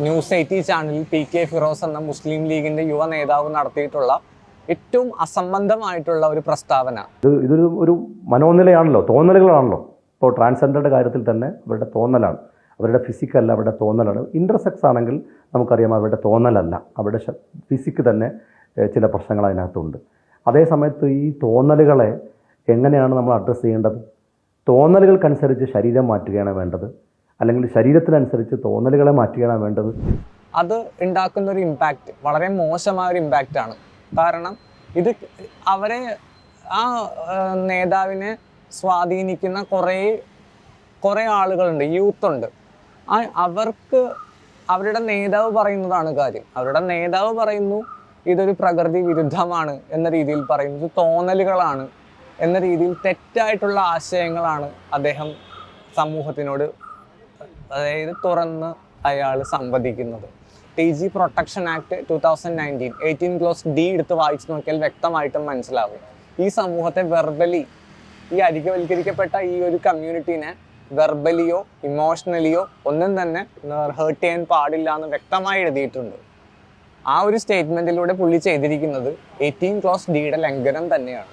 News eighty ചാനലിൽ P K Firoz എന്ന മുസ്ലിം ലീഗിന്റെ യുവ നേതാവ് നടത്തിയിട്ടുള്ള ഏറ്റവും അസംബന്ധമായിട്ടുള്ള ഒരു പ്രസ്താവന. ഇത് ഇതൊരു ഒരു മനോനിലയാണല്ലോ തോന്നലുകളാണല്ലോ. ഇപ്പോൾ ട്രാൻസ്ജെൻഡറുടെ കാര്യത്തിൽ തന്നെ അവരുടെ തോന്നലാണ്. അവരുടെ ഫിസിക്കല്ല അവരുടെ തോന്നലാണ്. ഇന്റർസെക്സ് ആണെങ്കിൽ നമുക്കറിയാം അവരുടെ തോന്നലല്ല. അവരുടെ ഫിസിക്ക് തന്നെ ചില പ്രശ്നങ്ങൾ അതിനകത്തുണ്ട്. അതേസമയത്ത് ഈ തോന്നലുകളെ എങ്ങനെയാണ് നമ്മൾ അഡ്രസ്സ് ചെയ്യേണ്ടത്? തോന്നലുകൾക്കനുസരിച്ച് ശരീരം മാറ്റുകയാണ് വേണ്ടത്. അല്ലെങ്കിൽ ശരീരത്തിനനുസരിച്ച് തോന്നലുകളെ മാറ്റുകയാണ് വേണ്ടത്. അത് ഉണ്ടാക്കുന്ന ഒരു ഇമ്പാക്റ്റ് വളരെ മോശമായ ഒരു ഇമ്പാക്റ്റ് ആണ്. കാരണം ഇത് അവരെ ആ നേതാവിനെ സ്വാധീനിക്കുന്ന കുറേ കുറേ ആളുകളുണ്ട് യൂത്ത് ഉണ്ട്. ആ അവർക്ക് അവരുടെ നേതാവ് പറയുന്നതാണ് കാര്യം. അവരുടെ നേതാവ് പറയുന്നു ഇതൊരു പ്രകൃതി വിരുദ്ധമാണ് എന്ന രീതിയിൽ പറയുന്നത് തോന്നലുകളാണ് എന്ന രീതിയിൽ തെറ്റായിട്ടുള്ള ആശയങ്ങളാണ് അദ്ദേഹം സമൂഹത്തിനോട് അതായത് തുറന്ന് അയാൾ സംവദിക്കുന്നത്. T G protection act two thousand nineteen eighteen clause D എടുത്ത് വായിച്ചു നോക്കിയാൽ വ്യക്തമായിട്ടും മനസ്സിലാവും. ഈ സമൂഹത്തെ വെർബലി ഈ അരികവൽക്കരിക്കപ്പെട്ട ഈ ഒരു കമ്മ്യൂണിറ്റീനെ വെർബലിയോ ഇമോഷണലിയോ ഒന്നും തന്നെ ഹേർട്ട് ചെയ്യാൻ പാടില്ല എന്ന് വ്യക്തമായി എഴുതിയിട്ടുണ്ട്. ആ ഒരു സ്റ്റേറ്റ്മെന്റിലൂടെ പുള്ളി ചെയ്തിരിക്കുന്നത് എയ്റ്റീൻ ക്ലോസ് ഡിയുടെ ലംഘനം തന്നെയാണ്.